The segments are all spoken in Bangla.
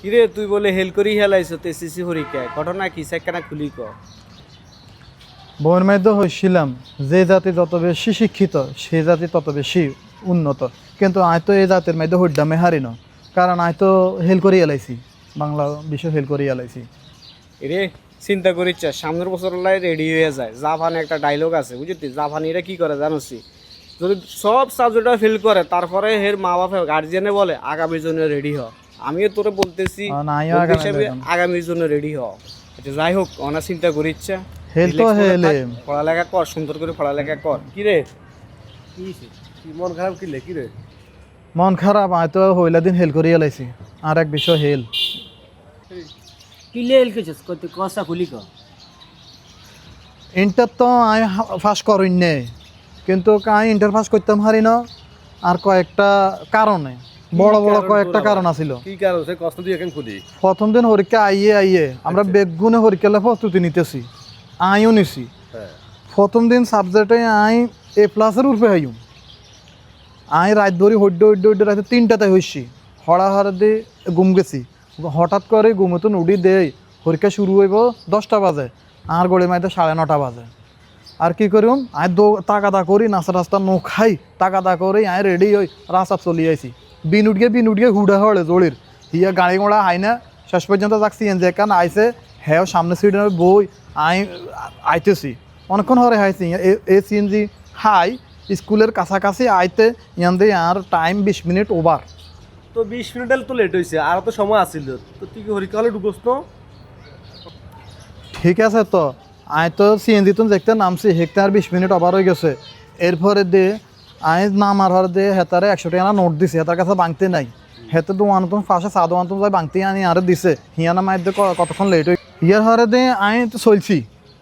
কিরে তুই বলে হেল করি হেলাইছ তে সিসি হরিকা? ঘটনা কি? সেখানে খুলি ক। বইয়ের মধ্যে হয়েছিলাম যে জাতি যত বেশি শিক্ষিত সে জাতি তত বেশি উন্নত। কিন্তু আয় তো এই জাতির মধ্যে হইডামে হারি না কারণ আয় তো হেল করি এলাইছি বাংলা বিশ্ব হেল করি এলাইছি রে চিন্তা করিচ্ছ সামনের বছর লাই রেডি হয়ে যায়। জাপানে একটা ডায়লগ আছে বুঝলি জাপানিরা কি করে জানোসি যদি সব সাবজেক্টটা ফিল করে তারপরে হের মা বাপে গার্জিয়ানে বলে আগামী জন্য রেডি হ। আমিও তোরে বলতেছি হিসেবে। আগামীর জন্য রেডি হ। আচ্ছা যাই হোক অনা চিন্তা করিচ্ছা হেল তো হেলে। পড়ালেখা কর সুন্দর করে পড়ালেখা কর। কি রে? মন খারাপ কিলে? কি রে? মন খারাপ আয় তো হইলা দিন হেল করিয়া এলাইছি আর এক বিষয় হেল। কিলে এল কেছিস কত কসা খুলি ক? ইন্টার তো আমি ফাঁস করিন। নে কিন্তু আমি ইন্টার পাস করতাম হারি না আর কয়েকটা কারণে। বড় বড় কয়েকটা কারণ আছিল। কি কারণ? সে কষ্ট দিয়ে কেন খুলি। প্রথম দিন হরিকা আইয়ে আইয়ে আমরা বেগুনে হরিকালে প্রস্তুতি নিতেছি। আইও নিছি। হ্যাঁ। প্রথম দিন সাবজেক্টে আই এ প্লাসের উর্ফে হাইম আই রাত ধরি হড্ডে হড্ডে হড্ডে রাতে তিনটাতে হইছি। হড়া হড়া দিয়ে ঘুম গেছি। হঠাৎ করে ঘুমে তো উডি দেই পরীক্ষা শুরু হইব দশটা বাজে আর গড়ি মাইতে সাড়ে নটা বাজে। আর কি করিম? আই দো তাকাদা করি নাস্তা রাস্তা নো খাই তাকাদা করি আই রেডি হই রাস্তা চলি আইছি। বিন উঠগে বিন উঠগে হুড়া হলে জোড়ির হিয়া গাড়ি ঘোড়া হাই না শেষ পর্যন্ত যাক সিএন যে কান আইসে হ্যাঁ সামনে সিটের বই আই আইতেছি। অনেকক্ষণ হরে হাইছি এ সিএনজি হাই স্কুলের কাছাকাছি আইতে ইয়ান দিয়ে আর টাইম বিশ মিনিট ওভার তো বিশ মিনিট তো লেট হয়েছে আর তো সময় আছিল। তো তুই কি হরিকা হলে ঢুকোস তো ঠিক আছে তো আই তো সিএনজি তো দেখতে নামছি হেকতে আর বিশ মিনিট ওভার হয়ে গেছে। এরপরে দে আই না হর দে হেতারে একশো টাকা নোট দিছে হেতার কাছে বাংতে নাই। হেতে তো ফাঁসে চা দোয়ান তো যাই বাংতে আনি আরে দিছে। হিয়ানা মায়ের দে কতক্ষণ লেট হই হিয়ার হারে দে আমি তো চলছি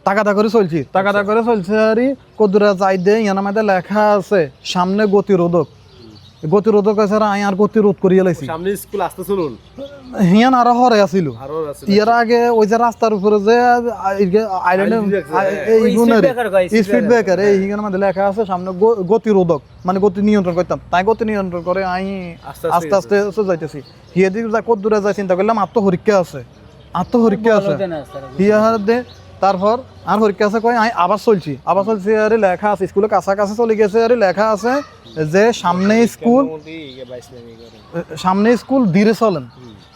টাকাটা করে চলছি টাকাটা করে চলছে আর কদুরা যাই দে ইয়ানা মায়ের লেখা আছে সামনে গতিরোধক। গতিরোধক আছে আর আই আর গতিরোধ করিয়া লাইছি। সামনে স্কুল আসতে চলুন হিয়ান আরও হরে আছিল ইয়ার আগে ওই যে রাস্তার উপরে যে আইল্যান্ডে স্পিড ব্রেকার এই হিগানের মধ্যে লেখা আছে সামনে গতিরোধক মানে গতি নিয়ন্ত্রণ করতাম। তাই গতি নিয়ন্ত্রণ করে আমি আস্তে আস্তে আস্তে আস্তে যাইতেছি। হিয়া দিকে যা কত দূরে যাই চিন্তা করলাম আত্মহরীক্ষা আছে। আত্মহরীক্ষা আছে। হিয়া দে তারপর আর পরীক্ষা আছে কয় আমি আবার চলছি। আবার চলছি আরে লেখা আছে স্কুলের কাছাকাছি চলে গেছে আরে লেখা আছে যে সামনে স্কুল সামনে স্কুল ধীরে চলেন।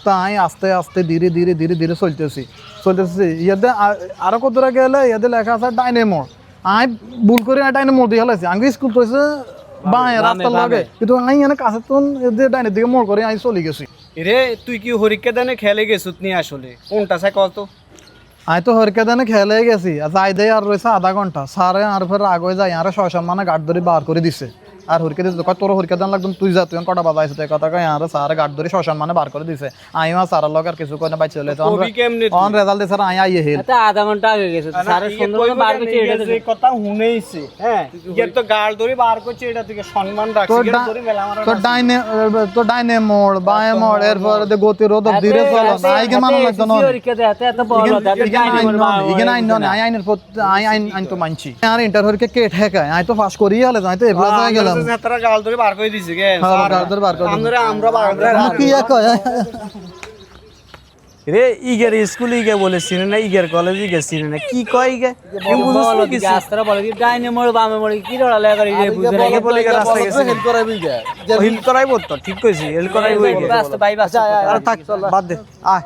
তাই আস্তে আস্তে ধীরে ধীরে ধীরে ধীরে চলতেছি। চলতেছি। ইয়াতে আরও কত গেলে ইয়াতে লেখা আছে ডাইনে মোড় আই ভুল করে ডাইনে মোড় দিয়ে হেলাইছি আগে স্কুল তো বাঁয়ে রাস্তার লাগে। কিন্তু আই এনে কাছে তো ডাইনের দিকে মোড় করে আই চলে গেছি। রে তুই কি হরিকা দানে খেলে গেছত নি আসলে? কোনটা চাই কত আই তো হরকে দানে খেলে গেছি। যাই দেয় আর রয়েছে আধা ঘণ্টা। সারে আর ফের আগে যাই আর ছয় সম্মানে গাড় ধরে বার করে দিছে। আর হরকে দিছে কয় তোর হরকে দান লাগবে তুই যা তুই কটা বাজাইছে তো কথা কয় আর সারে গাড় ধরে ছয় সম্মানে বার করে দিছে। আইও আর সারার লগ আর কিছু করে বাইছে চলে তো? অন রেজাল্ট দিছে আর আই আই হেল। এটা আধা ঘণ্টা আগে গেছে সাড়ে সুন্দর বার করছে এটা যে কথা শুনেইছে হ্যাঁ। ইয়ের তো গাল ধরে বার করছে এটা থেকে সম্মান রাখছে ধরে মেলা মারা তোর ডাইনে তোর ডাইনে মোড় বায়ে মোড় এরপর দে গতিরোধক ধীরে চলো। আই কে মানুষ লাগতো না এত বড় ইগেন আইন নন আই আই আইন আইন তো। মানছি আর ইন্টার ইন্টারভিউকে কে ঠেকায়? আই তো পাস করিয়ে আলে যাই তো এ প্লাস হয়ে গেলাম। তারা গাল ধরে বার করে দিছে গে। হ্যাঁ, গাল ধরে বার করে আমরা আমরা বার করে কি এক রে ইগের স্কুল ইগে বলে চিনে না ইগের কলেজ ইগে চিনে না কি কয় ইগে? রাস্তাটা বলে কি ডাইনে মোড় বামে মোড় কি রড়া লাগা করে বুঝে না বলে ইগে রাস্তা গেছে। হেল্প করাবি গে হিল করাইবো তো ঠিক কইছি হিল করাইবো ইগে। রাস্তা বাই বাস আরে থাক বাদ দে। আয়।